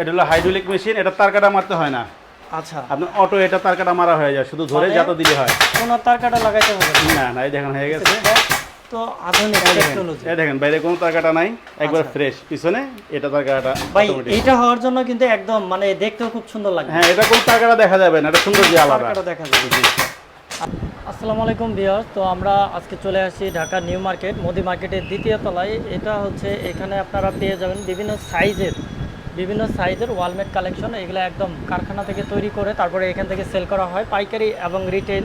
এটা হলো hydraulic machine এটা তার কাটা মারতে হয় না। আচ্ছা। আপনার অটো এটা তার কাটা মারা হয়ে যায় শুধু ধরে যাতে দিলে হয়। কোনো তার কাটা লাগাইতে হবে না। না এই দেখেন হয়ে গেছে। তো আধুনিক টেকনোলজি এই দেখেন বাইরে কোনো তার কাটা নাই একবার আচ্ছা। ফ্রেশ পিছনে এটা তার কাটা ভাই এটা হওয়ার জন্য কিন্তু একদম মানে দেখতেও খুব সুন্দর লাগে হ্যাঁ এটা কোনো তার কাটা দেখা যাবে না এটা সুন্দর যে তার আলাদা। কাটা দেখা যাবে। আসসালামু আলাইকুম বিয়ার তো আমরা আজকে চলে আসি ঢাকা নিউ মার্কেট মোদি মার্কেটের দ্বিতীয় তলায়। এটা হচ্ছে এখানে আপনারা পেয়ে যাবেন বিভিন্ন সাইজের বিভিন্ন সাইজের ওয়ালমেট কালেকশন এগুলো একদম কারখানা থেকে তৈরি করে তারপরে এখান থেকে সেল করা হয় পাইকারি এবং রিটেল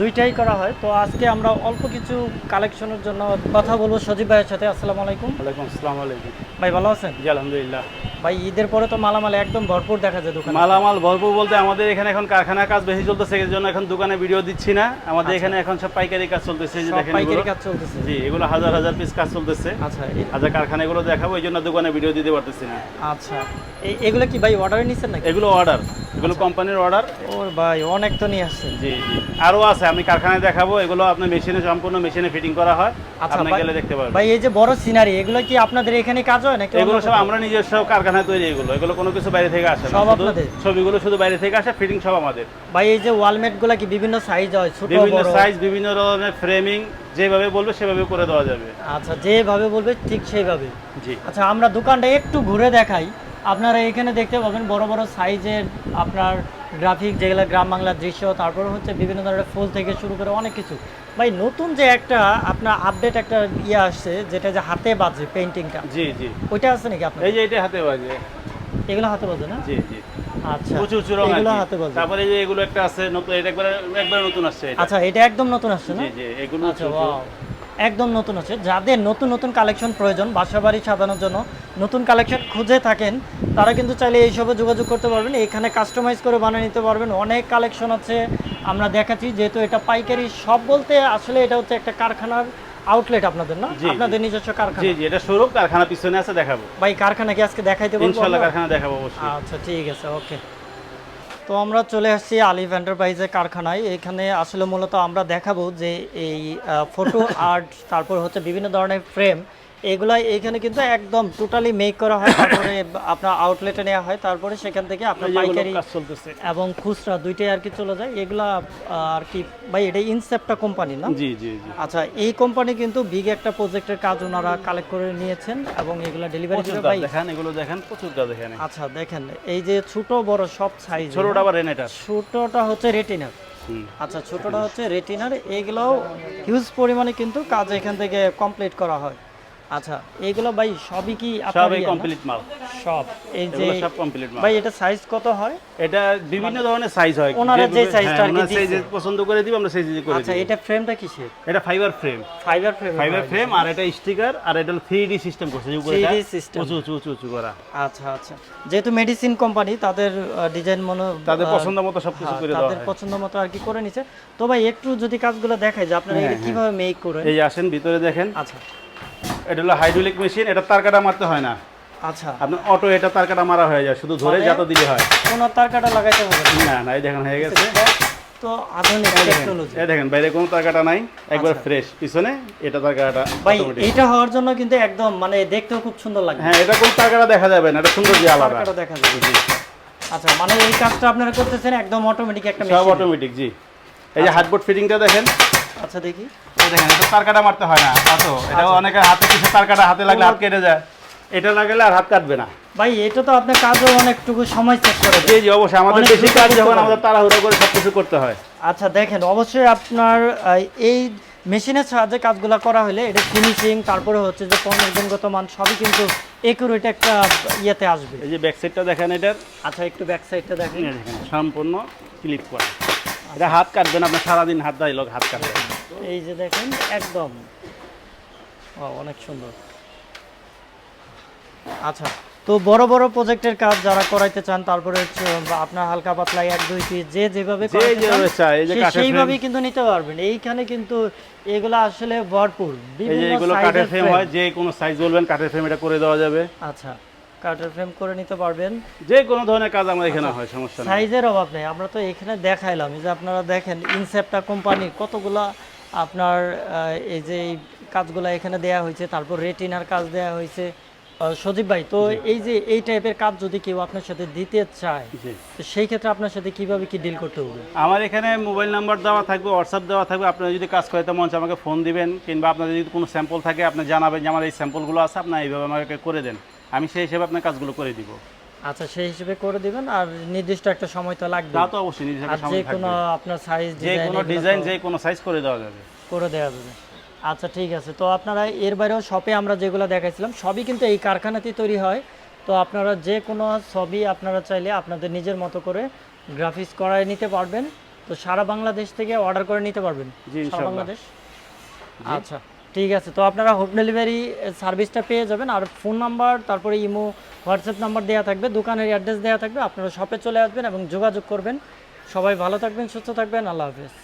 দুইটাই করা হয়। তো আজকে আমরা অল্প কিছু কালেকশনের জন্য কথা বলব সজীব ভাইয়ের সাথে। আসসালামু আলাইকুম। ওয়ালাইকুম আসসালাম আলাইকুম। ভাই ভালো আছেন? জি আলহামদুলিল্লাহ। ভাই ঈদের পরে তো মালামাল একদম ভরপুর দেখা যায় দোকানে। মালামাল ভরপুর বলতে আমাদের এখানে এখন কারখানার কাজ বেশি চলতেছে এর জন্য এখন দোকানে ভিডিও দিচ্ছি না। আমাদের এখানে এখন সব পাইকারি কাজ চলতেছে যে আচ্ছা। দেখেন পাইকারি। কাজ চলতেছে। জি এগুলো হাজার হাজার পিস কাজ চলতেছে। আচ্ছা হাজার কারখানাগুলো দেখাবো এই জন্য দোকানে ভিডিও দিতে পারতেছি না। আচ্ছা। এগুলো কি ভাই অর্ডারে নিচ্ছেন নাকি? এগুলো অর্ডার এগুলো কোম্পানির অর্ডার ওর ভাই অনেক তো নিয়ে আসছেন জি জি। আরও আছে আমি কারখানায় দেখাবো এগুলো আপনার মেশিনে সম্পূর্ণ মেশিনে ফিটিং করা হয়। আচ্ছা আপনি গেলে দেখতে পারবেন। ভাই এই যে বড় সিনারি এগুলো কি আপনাদের এখানে কাজ হয় নাকি এগুলো সব আমরা নিজস্ব কারখানায় তৈরি এগুলো। এগুলো কোনো কিছু বাইরে থেকে আসে না। সব আপনাদের? ছবিগুলো শুধু বাইরে থেকে আসে ফিটিং সব আমাদের। ভাই এই যে ওয়ালমেটগুলা কি বিভিন্ন সাইজ হয় ছোট বিভিন্ন সাইজ বিভিন্ন ধরনের ফ্রেমিং যেভাবে বলবে সেভাবে করে দেওয়া যাবে। আচ্ছা যেভাবে বলবে ঠিক সেইভাবে। জি। আচ্ছা আমরা দোকানটা একটু ঘুরে দেখাই। আপনারা এখানে দেখতে পাবেন বড় বড় সাইজের আপনার গ্রাফিক যেগুলো গ্রাম বাংলার দৃশ্য তারপর হচ্ছে বিভিন্ন ধরনের ফুল থেকে শুরু করে অনেক কিছু। ভাই নতুন যে একটা আপনার আপডেট একটা ইয়ে আসছে যেটা যে হাতে বাজে পেন্টিংটা জি জি। ওইটা আছে নাকি আপনার? এই যে এটা হাতে বাজে। এগুলো হাতে বাজে না? জি জি। আচ্ছা। উঁচু উঁচু রং এগুলো হাতে বাজে। তারপরে এই যে এগুলো একটা আছে নতুন এটা একবার একবার নতুন আসছে এটা। আচ্ছা এটা একদম নতুন আসছে না? জি জি এগুলো আচ্ছা উঁচু. একদম নতুন আছে। যাদের নতুন নতুন কালেকশন প্রয়োজন বাসা বাড়ি সাজানোর জন্য নতুন কালেকশন খুঁজে থাকেন তারা কিন্তু চাইলে এইসবে যোগাযোগ করতে পারবেন। এখানে কাস্টমাইজ করে বানিয়ে নিতে পারবেন। অনেক কালেকশন আছে। আমরা দেখাচ্ছি যেহেতু এটা পাইকারি সব বলতে আসলে এটা হচ্ছে একটা কারখানার আউটলেট আপনাদের না। আপনাদের নিজস্ব কারখানা। জি জি এটা শোরুম কারখানা পিছনে আছে দেখাবো। ভাই কারখানা কি আজকে দেখাইতে বলব ইনশাল্লাহ আমরা? কারখানা দেখাবো অবশ্যই। আচ্ছা ঠিক আছে ওকে তো আমরা চলে আসছি আলিফ এন্টারপ্রাইজের কারখানায়। এখানে আসলে মূলত আমরা দেখাবো যে এই ফটো আর্ট তারপর হচ্ছে বিভিন্ন ধরনের ফ্রেম এগুলা এখানে কিন্তু একদম টোটালি মেক করা হয়। তারপরে আপনার আউটলেটে নেওয়া হয়। তারপরে সেখান থেকে আপনার এগুলো পাইকারি কাজ চলতেছে। এবং খুচরা দুইটাই আর কি চলে যায়। এগুলা আর কি ভাই এটা ইনসেপ্টা কোম্পানি না? জি জি জি। আচ্ছা এই কোম্পানি কিন্তু বিগ একটা প্রজেক্টের কাজ ওনারা কালেক্ট করে নিয়েছেন এবং এগুলা ডেলিভারি দেবে কাজ ভাই দেখেন এগুলো দেখেন প্রচুর কাজ এখানে আচ্ছা দেখেন এই যে ছোট বড় সব সাইজ ছোটটা আবার রেনেটার ছোটটা হচ্ছে রেটিনার হুম। আচ্ছা ছোটটা হচ্ছে রেটিনার এগুলোও হিউজ পরিমাণে কিন্তু কাজ এখান থেকে কমপ্লিট করা হয়। আচ্ছা এগুলো ভাই সবই কি সব আপনার এই না? কমপ্লিট মাল। সব এই যে সব কমপ্লিট মাল। ভাই এটা সাইজ কত হয়? এটা বিভিন্ন ধরনের সাইজ হয়। ওনারা যে যেভাবে- size টা আর কি হ্যাঁ। পছন্দ করে দিব আমরা সেই করে আচ্ছা এটা ফ্রেমটা কিসের? এটা fibre frame fibre frame fibre frame আর এটা স্টিকার আর এটা থ্রি ডি সিস্টেম করছে। যে উপরে 3D system। উঁচু উঁচু উঁচু উঁচু করা। আচ্ছা আচ্ছা। যেহেতু মেডিসিন কোম্পানি তাদের ডিজাইন মনে তাদের পছন্দ মতো সবকিছু হ্যাঁ, করে দেওয়া তাদের পছন্দ মতো আর কি করে নিছে। তো ভাই একটু যদি কাজগুলো দেখাই যে আপনারা হ্যাঁ, এটা কীভাবে মেক করেন? এই আসেন ভিতরে দেখেন। আচ্ছা। এটা হলো হাইড্রোলিক মেশিন এটা তার কাটা মারতে হয় না। আচ্ছা। আপনার অটো এটা তার কাটা মারা হয়ে যায় শুধু ধরে মানে? যাতে দিলে হয়। কোনো তার কাটা লাগাইতে হবে না। না এই দেখেন হয়ে গেছে। তো আধুনিক টেকনোলজি এই দেখেন বাইরে কোনো তার কাটা নাই একবার আচ্ছা। ফ্রেশ পিছনে এটা তার কাটা ভাই। এইটা হওয়ার জন্য কিন্তু একদম মানে দেখতেও খুব সুন্দর লাগে। হ্যাঁ এটা কোনো তার কাটা দেখা যাবে না এটা সুন্দর যে তার আলাদা। কাটা দেখা যাবে। আচ্ছা মানে এই কাজটা আপনারা করতেছেন একদম অটোমেটিক একটা মেশিন সব অটোমেটিক জি। এই যে হাতবোর্ড ফিটিংটা দেখেন। আচ্ছা দেখি। এই দেখেন এটা তার কাটা মারতে হয় না তো এটা আচ্ছা। অনেকের হাতে কিছু তার কাটা হাতে লাগলে হাত কেটে যায়। এটা লাগালে আর হাত কাটবে না। ভাই এটা তো আপনার কাজও অনেকটুকু সময় সেট করে। জি জি অবশ্যই। আমাদের বেশি কাজ যখন আমাদের তাড়াহুড়ো করে সব কিছু করতে হয়। আচ্ছা দেখেন অবশ্যই আপনার এই মেশিনের সাহায্যে কাজগুলো করা হলে এটা ফিনিশিং তারপরে হচ্ছে যে পণ্যের গুণগত মান সবই কিন্তু একুরেট একটা ইয়েতে আসবে। এই যে ব্যাক সাইডটা দেখেন এটার। আচ্ছা একটু ব্যাক সাইডটা দেখেন। দেখেন সম্পূর্ণ ক্লিপ করা। এটা হাত কাটবে না আপনার সারাদিন হাত দাঁড়িয়ে লোক হাত কাটবে। এই যে দেখেন একদম। অনেক সুন্দর। আচ্ছা তো বড় বড় প্রজেক্টের কাজ যারা করাইতে চান তারপরে আপনার হালকা পাতলা এক দুই পিস যে যেভাবে যে করাইতে চান, যেভাবে চায়, এই যে সে কাঠের সেইভাবেই কিন্তু নিতে পারবেন। এইখানে কিন্তু এগুলো আসলে ভরপুর। যে এগুলো কাঠের ফ্রেম হয় যে কোনো সাইজ বলবেন কাঠের ফ্রেম এটা করে দেওয়া যাবে। আচ্ছা কাঠের ফ্রেম করে নিতে পারবেন। যে কোনো ধরনের কাজ আমার এখানে হয় সমস্যা নেই। সাইজের অভাব নেই। আমরা তো এখানে দেখাইলাম যে আপনারা দেখেন ইনসেপ্টা কোম্পানি কতগুলা আপনার এই যে কাজগুলো এখানে দেয়া হয়েছে তারপর রেটিনার কাজ দেয়া হয়েছে। সজীব ভাই তো এই যে এই টাইপের কাজ যদি কেউ আপনার সাথে দিতে চায় তো সেই ক্ষেত্রে আপনার সাথে কীভাবে কি ডিল করতে হবে? আমার এখানে মোবাইল নাম্বার দেওয়া থাকবে হোয়াটসঅ্যাপ দেওয়া থাকবে। আপনারা যদি কাজ করাতে মন চায় আমাকে ফোন দিবেন কিংবা আপনাদের যদি কোনো স্যাম্পল থাকে আপনি জানাবেন যে আমার এই স্যাম্পলগুলো আছে আপনার এইভাবে আমাকে করে দেন। আমি সেই হিসেবে আপনার কাজগুলো করে দিব। আচ্ছা সেই হিসেবে করে দিবেন আর নির্দিষ্ট একটা সময় তো লাগবে। তা তো অবশ্যই নিজের আর যে কোনো আপনার সাইজ যে কোনো ডিজাইন যে কোনো সাইজ করে দেওয়া যাবে। করে দেওয়া যাবে। আচ্ছা ঠিক আছে। তো আপনারা এর বাইরেও শপে আমরা যেগুলো দেখাইছিলাম সবই কিন্তু এই কারখানাতেই তৈরি হয়। তো আপনারা যে কোনো ছবি আপনারা চাইলে আপনাদের নিজের মতো করে গ্রাফিক্স করায় নিতে পারবেন। তো সারা বাংলাদেশ থেকে অর্ডার করে নিতে পারবেন। জি, সারা ইনশাআল্লাহ। বাংলাদেশ? আচ্ছা। ঠিক আছে, তো আপনারা হোম ডেলিভারি সার্ভিসটা পেয়ে যাবেন। আর ফোন নাম্বার, তারপরে ইমো, হোয়াটসঅ্যাপ নাম্বার দেওয়া থাকবে, দোকানের অ্যাড্রেস দেওয়া থাকবে, আপনারা শপে চলে আসবেন এবং যোগাযোগ করবেন। সবাই ভালো থাকবেন, সুস্থ থাকবেন, আল্লাহ হাফেজ।